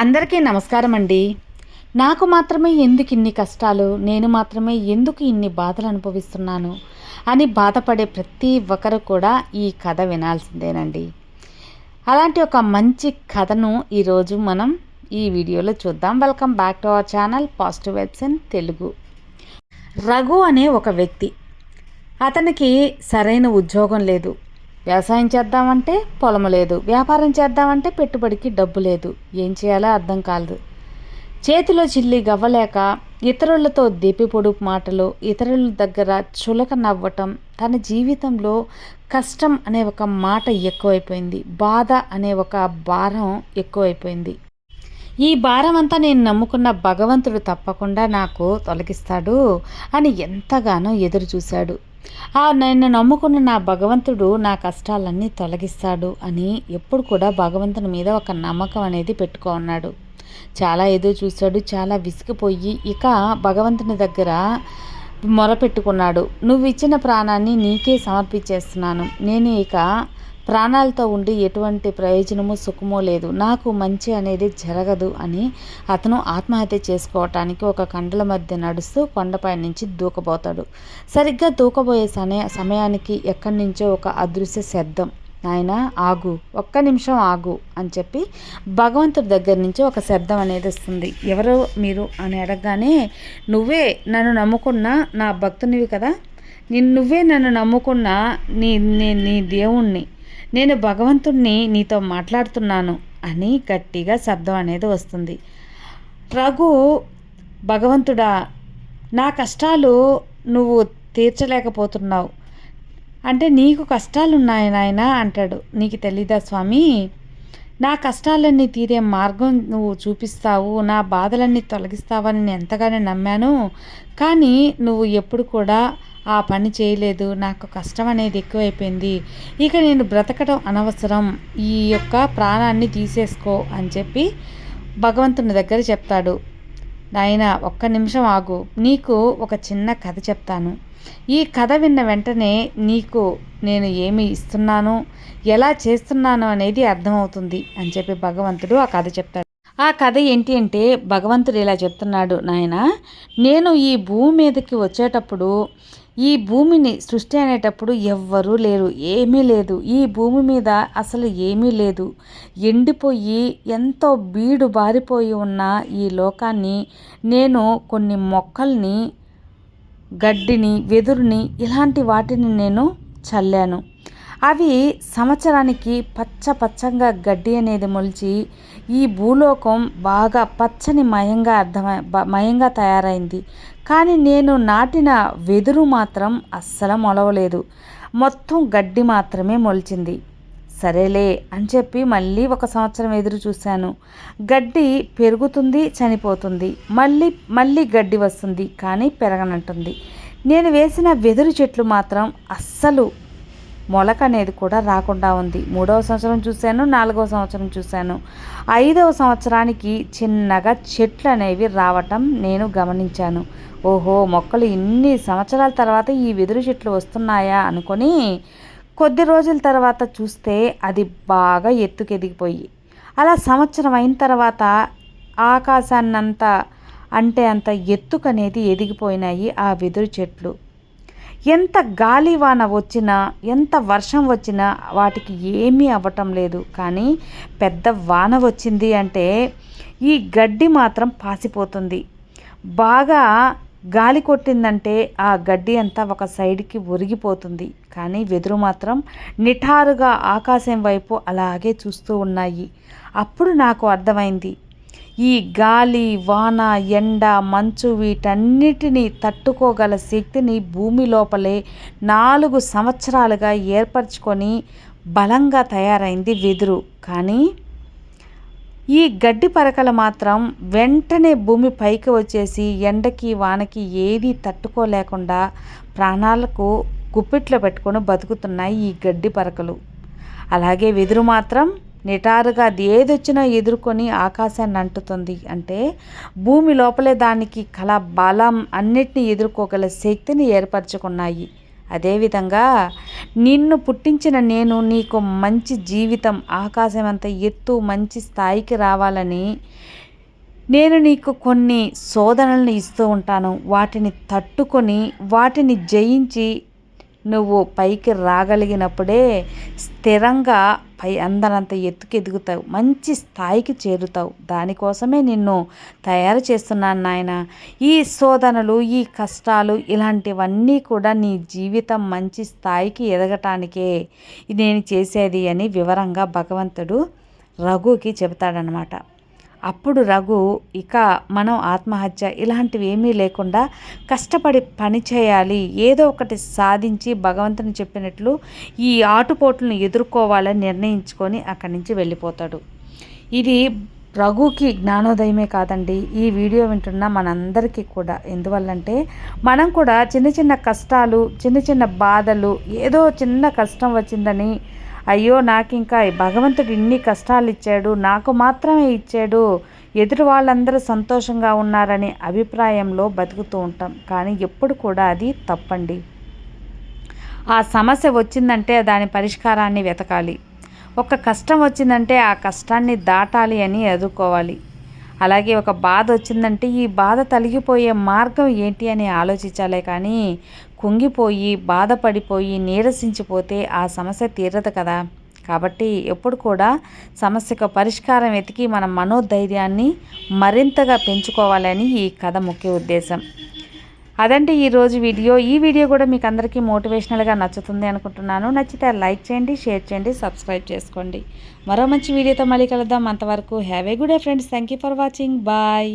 అందరికీ నమస్కారం అండి. నాకు మాత్రమే ఎందుకు ఇన్ని కష్టాలు నేను మాత్రమే ఎందుకు ఇన్ని బాధలు అనుభవిస్తున్నాను అని బాధపడే ప్రతి ఒక్కరు కూడా ఈ కథ వినాల్సిందేనండి. అలాంటి ఒక మంచి కథను ఈరోజు మనం ఈ వీడియోలో చూద్దాం. Welcome back to our channel positive vibes in Telugu. Raghu అనే ఒక వ్యక్తి. అతనికి సరైన ఉద్యోగం లేదు. వ్యవసాయం చేద్దామంటే పొలం లేదు వ్యాపారం చేద్దామంటే పెట్టుబడికి డబ్బు లేదు ఏం చేయాలో అర్థం కాలేదు. చేతిలో చిల్లి గవ్వలేక ఇతరులతో దిపి పొడుపు మాటలు ఇతరుల దగ్గర చులక నవ్వటం తన జీవితంలో కష్టం అనే ఒక మాట ఎక్కువైపోయింది బాధ అనే ఒక భారం ఎక్కువైపోయింది. ఈ భారం అంతా నేను నమ్ముకున్న భగవంతుడు తప్పకుండా నాకు తొలగిస్తాడు అని ఎంతగానో ఎదురు చూశాడు. ఆ నేను నమ్ముకున్న నా భగవంతుడు నా కష్టాలన్నీ తొలగిస్తాడు అని ఎప్పుడు కూడా భగవంతుని మీద ఒక నమ్మకం అనేది పెట్టుకున్నాడు చాలా ఎదురు చూశాడు చాలా విసిగిపోయి ఇక భగవంతుని దగ్గర మొరపెట్టుకున్నాడు నువ్వు ఇచ్చిన ప్రాణాన్ని నీకే సమర్పించేస్తున్నాను. నేను ఇక ప్రాణాలతో ఉండి ఎటువంటి ప్రయోజనము సుఖమో లేదు. నాకు మంచి అనేది జరగదు అని అతను ఆత్మహత్య చేసుకోవటానికి ఒక కండల మధ్య నడుస్తూ కొండపై నుంచి దూకబోతాడు. సరిగ్గా దూకబోయే సమయానికి ఎక్కడి నుంచో ఒక అదృశ్య శబ్దం. నాయన ఆగు. ఒక్క నిమిషం ఆగు అని చెప్పి భగవంతుడి దగ్గర నుంచి ఒక శబ్దం అనేది వస్తుంది. ఎవరు మీరు? అని అడగగానే నువ్వే నన్ను నమ్ముకున్న నా భక్తునివి కదా. నేను నువ్వే నన్ను నమ్ముకున్న నీ నీ దేవుణ్ణి. నేను భగవంతుణ్ణి నీతో మాట్లాడుతున్నాను అని గట్టిగా శబ్దం అనేది వస్తుంది. రఘు భగవంతుడా నా కష్టాలు నువ్వు తీర్చలేకపోతున్నావు. అంటే నీకు కష్టాలున్నాయి నాయన అంటాడు. నీకు తెలీదా స్వామి? నా కష్టాలన్నీ తీరే మార్గం నువ్వు చూపిస్తావు నా బాధలన్నీ తొలగిస్తావని నేను ఎంతగానో నమ్మాను. కానీ నువ్వు ఎప్పుడు కూడా ఆ పని చేయలేదు. నాకు కష్టం అనేది ఎక్కువైపోయింది. ఇక నేను బ్రతకడం అనవసరం. ఈ యొక్క ప్రాణాన్ని తీసేసుకో అని చెప్పి భగవంతుని దగ్గర చెప్తాడు. నాయన ఒక్క నిమిషం ఆగు. నీకు ఒక చిన్న కథ చెప్తాను. ఈ కథ విన్న వెంటనే నీకు నేను ఏమి ఇస్తున్నాను? ఎలా చేస్తున్నాను అనేది అర్థమవుతుంది అని చెప్పి భగవంతుడు ఆ కథ చెప్తాడు. ఆ కథ ఏంటి అంటే భగవంతుడు ఇలా చెప్తున్నాడు నాయన నేను ఈ భూమి మీదకి వచ్చేటప్పుడు ఈ భూమిని సృష్టి అనేటప్పుడు ఎవ్వరూ లేరు ఏమీ లేదు. ఈ భూమి మీద అసలు ఏమీ లేదు. ఎండిపోయి ఎంతో బీడు బారిపోయి ఉన్న ఈ లోకాన్ని నేను కొన్ని మొక్కల్ని గడ్డిని వెదురుని ఇలాంటి వాటిని నేను చల్లాను. అవి సంవత్సరానికి పచ్చ పచ్చంగా గడ్డి అనేది మొలిచి ఈ భూలోకం బాగా పచ్చని మయంగా అర్థమై మయంగా తయారైంది. కానీ నేను నాటిన వెదురు మాత్రం అస్సలు మొలవలేదు. మొత్తం గడ్డి మాత్రమే మొలిచింది. సరేలే అని చెప్పి మళ్ళీ ఒక సంవత్సరం ఎదురు చూశాను. గడ్డి పెరుగుతుంది చనిపోతుంది. మళ్ళీ మళ్ళీ గడ్డి వస్తుంది కానీ పెరగనంటుంది. నేను వేసిన వెదురు చెట్లు మాత్రం అస్సలు మొలక అనేది కూడా రాకుండా ఉంది. మూడవ సంవత్సరం చూశాను నాలుగవ సంవత్సరం చూశాను. ఐదవ సంవత్సరానికి చిన్నగా చెట్లు అనేవి రావటం నేను గమనించాను. ఓహో మొక్కలు ఇన్ని సంవత్సరాల తర్వాత ఈ వెదురు చెట్లు వస్తున్నాయా అనుకొని కొద్ది రోజుల తర్వాత చూస్తే అది బాగా ఎత్తుకెదిగిపోయి అలా సంవత్సరం అయిన తర్వాత ఆకాశాన్నంత అంటే అంత ఎత్తుకనేది ఎదిగిపోయినాయి ఆ వెదురు చెట్లు. ఎంత గాలివాన వచ్చినా ఎంత వర్షం వచ్చినా వాటికి ఏమీ అవ్వటం లేదు. కానీ పెద్ద వాన వచ్చింది అంటే ఈ గడ్డి మాత్రం పాసిపోతుంది. బాగా గాలి కొట్టిందంటే ఆ గడ్డి అంతా ఒక సైడ్కి ఒరిగిపోతుంది. కానీ వెదురు మాత్రం నిఠారుగా ఆకాశం వైపు అలాగే చూస్తూ ఉన్నాయి. అప్పుడు నాకు అర్థమైంది. ఈ గాలి వాన ఎండ మంచు వీటన్నిటినీ తట్టుకోగల శక్తిని భూమి లోపలే నాలుగు సంవత్సరాలుగా ఏర్పరచుకొని బలంగా తయారైంది వెదురు. కానీ ఈ గడ్డి పరకలు మాత్రం వెంటనే భూమి పైకి వచ్చేసి ఎండకి వానకి ఏది తట్టుకోలేకుండా ప్రాణాలకు గుప్పిట్లో పెట్టుకొని బతుకుతున్నాయి ఈ గడ్డి పరకలు. అలాగే వెదురు మాత్రం నిటారుగా అది ఏదొచ్చినా ఎదుర్కొని ఆకాశాన్ని అంటుతుంది. అంటే భూమి లోపలే దానికి కల బలం అన్నిటినీ ఎదుర్కోగల శక్తిని ఏర్పరచుకున్నాయి. అదేవిధంగా నిన్ను పుట్టించిన నేను నీకు మంచి జీవితం ఆకాశం అంత ఎత్తు మంచి స్థాయికి రావాలని నేను నీకు కొన్ని శోధనలను ఇస్తూ ఉంటాను. వాటిని తట్టుకొని వాటిని జయించి నువ్వు పైకి రాగలిగినప్పుడే స్థిరంగా పై అందనంత ఎత్తుకు ఎదుగుతావు. మంచి స్థాయికి చేరుతావు. దానికోసమే నిన్ను తయారు చేస్తున్నాను నాయన. ఈ శోధనలు ఈ కష్టాలు ఇలాంటివన్నీ కూడా నీ జీవితం మంచి స్థాయికి ఎదగటానికే నేను చేసేది అని వివరంగా భగవంతుడు రఘుకి చెబుతాడనమాట అప్పుడు రఘు ఇక మనం ఆత్మహత్య ఇలాంటివి ఏమీ లేకుండా కష్టపడి పని చేయాలి ఏదో ఒకటి సాధించి భగవంతుని చెప్పినట్లు ఈ ఆటుపోట్లను ఎదుర్కోవాలని నిర్ణయించుకొని అక్కడి నుంచి వెళ్ళిపోతాడు. ఇది రఘుకి జ్ఞానోదయమే కాదండి. ఈ వీడియో వింటున్న మనందరికీ కూడా. ఎందువల్లంటే మనం కూడా చిన్న చిన్న కష్టాలు చిన్న చిన్న బాధలు ఏదో చిన్న కష్టం వచ్చిందని అయ్యో నాకు ఇంకా భగవంతుడు ఇన్ని కష్టాలు ఇచ్చాడు నాకు మాత్రమే ఇచ్చాడు. ఎదురు వాళ్ళందరూ సంతోషంగా ఉన్నారనే అభిప్రాయంలో బతుకుతూ ఉంటాం. కానీ ఎప్పుడు కూడా అది తప్పండి. ఆ సమస్య వచ్చిందంటే దాని పరిష్కారాన్ని వెతకాలి. ఒక కష్టం వచ్చిందంటే ఆ కష్టాన్ని దాటాలి అని ఎదుర్కోవాలి. అలాగే ఒక బాధ వచ్చిందంటే ఈ బాధ తొలగిపోయే మార్గం ఏంటి అని ఆలోచించాలే కానీ కుంగిపోయి బాధపడిపోయి నీరసించిపోతే ఆ సమస్య తీరదు కదా. కాబట్టి ఎప్పుడు కూడా సమస్యకు పరిష్కారం వెతికి మన మనోధైర్యాన్ని మరింతగా పెంచుకోవాలని ఈ కథ ముఖ్య ఉద్దేశం. అదంటే ఈరోజు వీడియో. ఈ వీడియో కూడా మీకు అందరికీ మోటివేషనల్గా నచ్చుతుంది అనుకుంటున్నాను. నచ్చితే లైక్ చేయండి షేర్ చేయండి సబ్స్క్రైబ్ చేసుకోండి. మరో మంచి వీడియోతో మళ్ళీ కలుద్దాం. అంతవరకు have a good day friends. Thank you for watching. Bye.